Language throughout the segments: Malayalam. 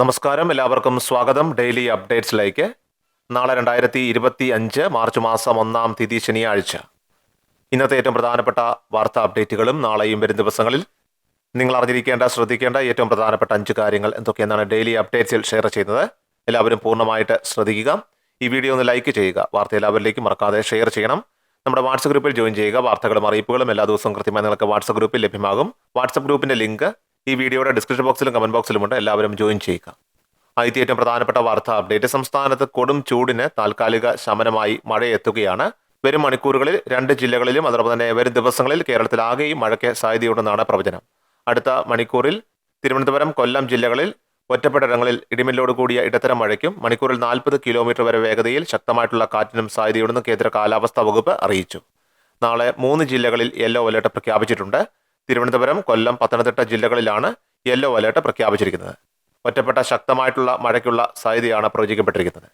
നമസ്കാരം. എല്ലാവർക്കും സ്വാഗതം. ഡെയിലി അപ്ഡേറ്റ്സിലേക്ക്. നാളെ രണ്ടായിരത്തി ഇരുപത്തി അഞ്ച് മാർച്ച് മാസം ഒന്നാം തീയതി ശനിയാഴ്ച. ഇന്നത്തെ ഏറ്റവും പ്രധാനപ്പെട്ട വാർത്താ അപ്ഡേറ്റുകളും നാളെയും വരും ദിവസങ്ങളിൽ. നിങ്ങൾ അറിഞ്ഞിരിക്കേണ്ട ശ്രദ്ധിക്കേണ്ട ഏറ്റവും പ്രധാനപ്പെട്ട അഞ്ച് കാര്യങ്ങൾ എന്തൊക്കെയെന്നാണ് ഡെയിലി അപ്ഡേറ്റ്സിൽ ഷെയർ ചെയ്യുന്നത്. എല്ലാവരും പൂർണമായിട്ട് ശ്രദ്ധിക്കുക. ഈ വീഡിയോ ഒന്ന് ലൈക്ക് ചെയ്യുക. വാർത്ത എല്ലാവരിലേക്കും മറക്കാതെ ഷെയർ ചെയ്യണം. നമ്മുടെ വാട്സപ്പ് ഗ്രൂപ്പിൽ ജോയിൻ ചെയ്യുക. വാർത്തകളും അറിയിപ്പുകളും എല്ലാ ദിവസവും കൃത്യമായി നിങ്ങൾക്ക് വാട്സപ്പ് ഗ്രൂപ്പിൽ ലഭ്യമാകും. വാട്സപ്പ് ഗ്രൂപ്പിന്റെ ലിങ്ക് ഈ വീഡിയോയുടെ ഡിസ്ക്രിപ്ഷൻ ബോക്സിലും കമന്റ് ബോക്സിലുമുണ്ട് എല്ലാവരും ജോയിൻ ചെയ്യുക. ആദ്യത്തെ ഏറ്റവും പ്രധാനപ്പെട്ട വാർത്താ അപ്ഡേറ്റ് സംസ്ഥാനത്ത് കൊടും ചൂടിന് താൽക്കാലിക ശമനമായി മഴയെത്തുകയാണ്. വരും മണിക്കൂറുകളിൽ രണ്ട് ജില്ലകളിലും അതോടൊപ്പം തന്നെ വരും ദിവസങ്ങളിൽ കേരളത്തിലാകെയും മഴയ്ക്ക് സാധ്യതയുണ്ടെന്നാണ് പ്രവചനം. അടുത്ത മണിക്കൂറിൽ തിരുവനന്തപുരം കൊല്ലം ജില്ലകളിൽ ഒറ്റപ്പെട്ടയിടങ്ങളിൽ ഇടിമിന്നലോട് കൂടിയ ഇടത്തരം മഴയ്ക്കും മണിക്കൂറിൽ നാൽപ്പത് കിലോമീറ്റർ വരെ വേഗതയിൽ ശക്തമായിട്ടുള്ള കാറ്റിനും സാധ്യതയുണ്ടെന്ന് കേന്ദ്ര കാലാവസ്ഥാ വകുപ്പ് അറിയിച്ചു. നാളെ മൂന്ന് ജില്ലകളിൽ യെല്ലോ അലേർട്ട് പ്രഖ്യാപിച്ചിട്ടുണ്ട്. തിരുവനന്തപുരം കൊല്ലം പത്തനംതിട്ട ജില്ലകളിലാണ് യെല്ലോ അലേർട്ട് പ്രഖ്യാപിച്ചിരിക്കുന്നത്. ഒറ്റപ്പെട്ട ശക്തമായിട്ടുള്ള മഴയ്ക്കുള്ള സാധ്യതയാണ് പ്രവചിക്കപ്പെട്ടിരിക്കുന്നത്.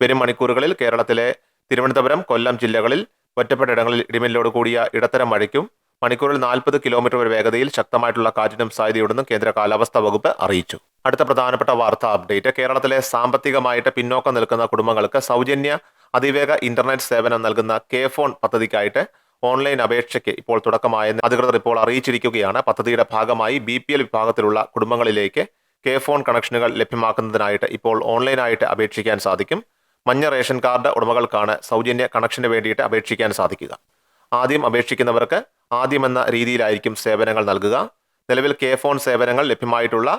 വരും മണിക്കൂറുകളിൽ കേരളത്തിലെ തിരുവനന്തപുരം കൊല്ലം ജില്ലകളിൽ ഒറ്റപ്പെട്ട ഇടങ്ങളിൽ ഇടിമിന്നലോട് കൂടിയ ഇടത്തരം മഴയ്ക്കും മണിക്കൂറിൽ നാൽപ്പത് കിലോമീറ്റർ വരെ വേഗതയിൽ ശക്തമായിട്ടുള്ള കാറ്റിനും സാധ്യതയുണ്ടെന്നും കേന്ദ്ര കാലാവസ്ഥാ വകുപ്പ് അറിയിച്ചു. അടുത്ത പ്രധാനപ്പെട്ട വാർത്താ അപ്ഡേറ്റ് കേരളത്തിലെ സാമ്പത്തികമായിട്ട് പിന്നോക്കം നിൽക്കുന്ന കുടുംബങ്ങൾക്ക് സൗജന്യ അതിവേഗ ഇന്റർനെറ്റ് സേവനം നൽകുന്ന കെ ഫോൺ പദ്ധതിക്കായിട്ട് ഓൺലൈൻ അപേക്ഷയ്ക്ക് ഇപ്പോൾ തുടക്കമായെന്ന് അധികൃതർ ഇപ്പോൾ അറിയിച്ചിരിക്കുകയാണ്. പദ്ധതിയുടെ ഭാഗമായി ബി പി എൽ വിഭാഗത്തിലുള്ള കുടുംബങ്ങളിലേക്ക് കെ ഫോൺ കണക്ഷനുകൾ ലഭ്യമാക്കുന്നതിനായിട്ട് ഇപ്പോൾ ഓൺലൈനായിട്ട് അപേക്ഷിക്കാൻ സാധിക്കും. മഞ്ഞ റേഷൻ കാർഡ് ഉടമകൾക്കാണ് സൗജന്യ കണക്ഷന് വേണ്ടിയിട്ട് അപേക്ഷിക്കാൻ സാധിക്കുക. ആദ്യം അപേക്ഷിക്കുന്നവർക്ക് ആദ്യമെന്ന രീതിയിലായിരിക്കും സേവനങ്ങൾ നൽകുക. നിലവിൽ കെ ഫോൺ സേവനങ്ങൾ ലഭ്യമായിട്ടുള്ള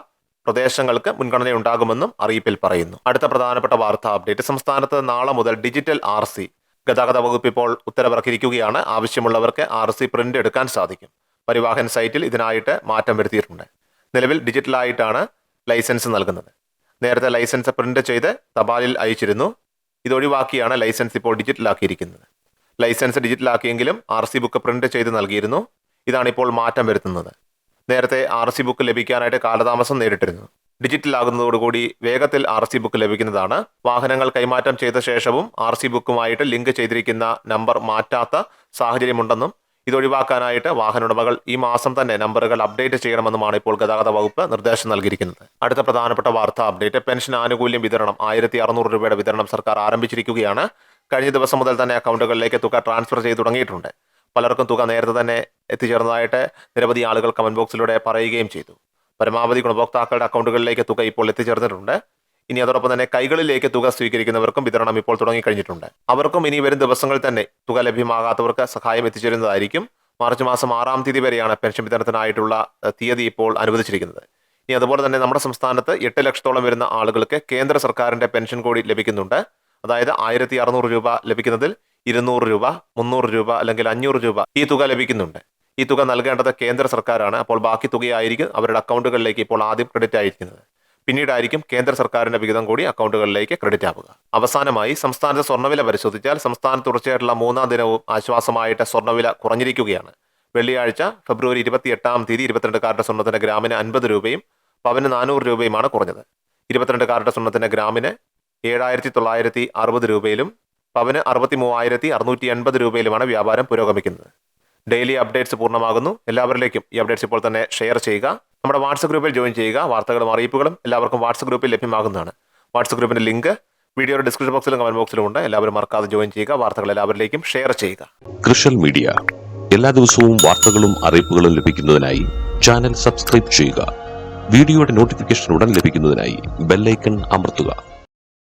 പ്രദേശങ്ങൾക്ക് മുൻഗണനയുണ്ടാകുമെന്നും അറിയിപ്പിൽ പറയുന്നു. അടുത്ത പ്രധാനപ്പെട്ട വാർത്താ അപ്ഡേറ്റ്. സംസ്ഥാനത്ത് നാളെ മുതൽ ഡിജിറ്റൽ ആർ സി ഗതാഗത വകുപ്പ് ഇപ്പോൾ ഉത്തരവിറക്കിയിരിക്കുകയാണ്. ആവശ്യമുള്ളവർക്ക് ആർ സി പ്രിന്റ് എടുക്കാൻ സാധിക്കും. പരിവാഹൻ സൈറ്റിൽ ഇതിനായിട്ട് മാറ്റം വരുത്തിയിട്ടുണ്ട്. നിലവിൽ ഡിജിറ്റലായിട്ടാണ് ലൈസൻസ് നൽകുന്നത്. നേരത്തെ ലൈസൻസ് പ്രിന്റ് ചെയ്ത് തപാലിൽ അയച്ചിരുന്നു. ഇതൊഴിവാക്കിയാണ് ലൈസൻസ് ഇപ്പോൾ ഡിജിറ്റലാക്കിയിരിക്കുന്നത്. ലൈസൻസ് ഡിജിറ്റലാക്കിയെങ്കിലും ആർ സി ബുക്ക് പ്രിന്റ് ചെയ്ത് നൽകിയിരുന്നു. ഇതാണ് ഇപ്പോൾ മാറ്റം വരുത്തുന്നത്. നേരത്തെ ആർ സി ബുക്ക് ലഭിക്കാനായിട്ട് കാലതാമസം നേരിട്ടിരുന്നു. ഡിജിറ്റൽ ആകുന്നതോടുകൂടി വേഗത്തിൽ ആർ സി ബുക്ക് ലഭിക്കുന്നതാണ്. വാഹനങ്ങൾ കൈമാറ്റം ചെയ്ത ശേഷവും ആർ സി ബുക്കുമായിട്ട് ലിങ്ക് ചെയ്തിരിക്കുന്ന നമ്പർ മാറ്റാത്ത സാഹചര്യമുണ്ടെന്നും ഇതൊഴിവാക്കാനായിട്ട് വാഹന ഉടമകൾ ഈ മാസം തന്നെ നമ്പറുകൾ അപ്ഡേറ്റ് ചെയ്യണമെന്നുമാണ് ഇപ്പോൾ ഗതാഗത വകുപ്പ് നിർദ്ദേശം നൽകിയിരിക്കുന്നത്. അടുത്ത പ്രധാനപ്പെട്ട വാർത്താ അപ്ഡേറ്റ് പെൻഷൻ ആനുകൂല്യം വിതരണം ആയിരത്തി അറുന്നൂറ് രൂപയുടെ വിതരണം സർക്കാർ ആരംഭിച്ചിരിക്കുകയാണ്. കഴിഞ്ഞ ദിവസം മുതൽ തന്നെ അക്കൗണ്ടുകളിലേക്ക് തുക ട്രാൻസ്ഫർ ചെയ്ത് തുടങ്ങിയിട്ടുണ്ട്. പലർക്കും തുക നേരത്തെ തന്നെ എത്തിച്ചേർന്നതായിട്ട് നിരവധി ആളുകൾ കമന്റ് ബോക്സിലൂടെ പറയുകയും ചെയ്തു. പരമാവധി ഗുണഭോക്താക്കളുടെ അക്കൗണ്ടുകളിലേക്ക് തുക ഇപ്പോൾ എത്തിച്ചേർന്നിട്ടുണ്ട്. ഇനി അതോടൊപ്പം തന്നെ കൈകളിലേക്ക് തുക സ്വീകരിക്കുന്നവർക്കും വിതരണം ഇപ്പോൾ തുടങ്ങിക്കഴിഞ്ഞിട്ടുണ്ട്. അവർക്കും ഇനി വരും ദിവസങ്ങളിൽ തന്നെ തുക ലഭ്യമാകാത്തവർക്ക് സഹായം എത്തിച്ചേരുന്നതായിരിക്കും. മാർച്ച് മാസം ആറാം തീയതി വരെയാണ് പെൻഷൻ വിതരണത്തിനായിട്ടുള്ള തീയതി ഇപ്പോൾ അനുവദിച്ചിരിക്കുന്നത്. ഇനി അതുപോലെ തന്നെ നമ്മുടെ സംസ്ഥാനത്ത് എട്ട് ലക്ഷത്തോളം വരുന്ന ആളുകൾക്ക് കേന്ദ്ര സർക്കാരിന്റെ പെൻഷൻ കൂടി ലഭിക്കുന്നുണ്ട്. അതായത് ആയിരത്തി അറുന്നൂറ് രൂപ ലഭിക്കുന്നതിൽ ഇരുന്നൂറ് രൂപ മുന്നൂറ് രൂപ അല്ലെങ്കിൽ അഞ്ഞൂറ് രൂപ ഈ തുക ലഭിക്കുന്നുണ്ട്. ഈ തുക നൽകേണ്ടത് കേന്ദ്ര സർക്കാരാണ്. അപ്പോൾ ബാക്കി തുകയായിരിക്കും അവരുടെ അക്കൗണ്ടുകളിലേക്ക് ഇപ്പോൾ ആദ്യം ക്രെഡിറ്റ് ആയിരിക്കുന്നത്. പിന്നീടായിരിക്കും കേന്ദ്ര സർക്കാരിന്റെ വിഹിതം കൂടി അക്കൗണ്ടുകളിലേക്ക് ക്രെഡിറ്റ് ആവുക. അവസാനമായി സംസ്ഥാനത്തെ സ്വർണവില പരിശോധിച്ചാൽ സംസ്ഥാനത്ത് തുടർച്ചയായിട്ടുള്ള മൂന്നാം ദിനവും ആശ്വാസമായിട്ട് സ്വർണവില കുറഞ്ഞിരിക്കുകയാണ്. വെള്ളിയാഴ്ച ഫെബ്രുവരി ഇരുപത്തി എട്ടാം തീയതി ഇരുപത്തിരണ്ട് കാരുടെ സ്വർണത്തിന്റെ ഗ്രാമിന് അൻപത് രൂപയും പവന് നാനൂറ് രൂപയുമാണ് കുറഞ്ഞത്. ഇരുപത്തിരണ്ട് കാരുടെ സ്വർണത്തിന്റെ ഗ്രാമിന് ഏഴായിരത്തി തൊള്ളായിരത്തി അറുപത് രൂപയിലും പവന് അറുപത്തി മൂവായിരത്തി അറുന്നൂറ്റി എൺപത് രൂപയിലുമാണ് വ്യാപാരം പുരോഗമിക്കുന്നത്. ഡെയിലി അപ്ഡേറ്റ്സ് പൂർണമാകുന്നു. എല്ലാവരിലേക്കും ഈ അപ്ഡേറ്റ്സ് ഇപ്പോൾ തന്നെ ഷെയർ ചെയ്യുക. നമ്മുടെ വാട്സപ്പ് ഗ്രൂപ്പിൽ ജോയിൻ ചെയ്യുക. വാർത്തകളും അറിയിപ്പുകളും എല്ലാവർക്കും വാട്സപ്പ് ഗ്രൂപ്പിൽ ലഭ്യമാകുന്നതാണ്. വാട്സപ്പ് ഗ്രൂപ്പിന്റെ ലിങ്ക് വീഡിയോയുടെ ഡിസ്ക്രിപ്ഷൻ ബോക്സിലും കമന്റ് ബോക്സിലും ഉണ്ട്. എല്ലാവരും മറക്കാതെ ജോയിൻ ചെയ്യുക. വാർത്തകൾ എല്ലാവരിലേക്കും ഷെയർ ചെയ്യുക. കൃഷൽ മീഡിയ. എല്ലാ ദിവസവും വാർത്തകളും അറിയിപ്പുകളും ലഭിക്കുന്നതിനായി ചാനൽ സബ്സ്ക്രൈബ് ചെയ്യുക. വീഡിയോയുടെ നോട്ടിഫിക്കേഷൻ ഉടൻ ലഭിക്കുന്നതിനായി ബെല്ലൈക്കൺ അമർത്തുക.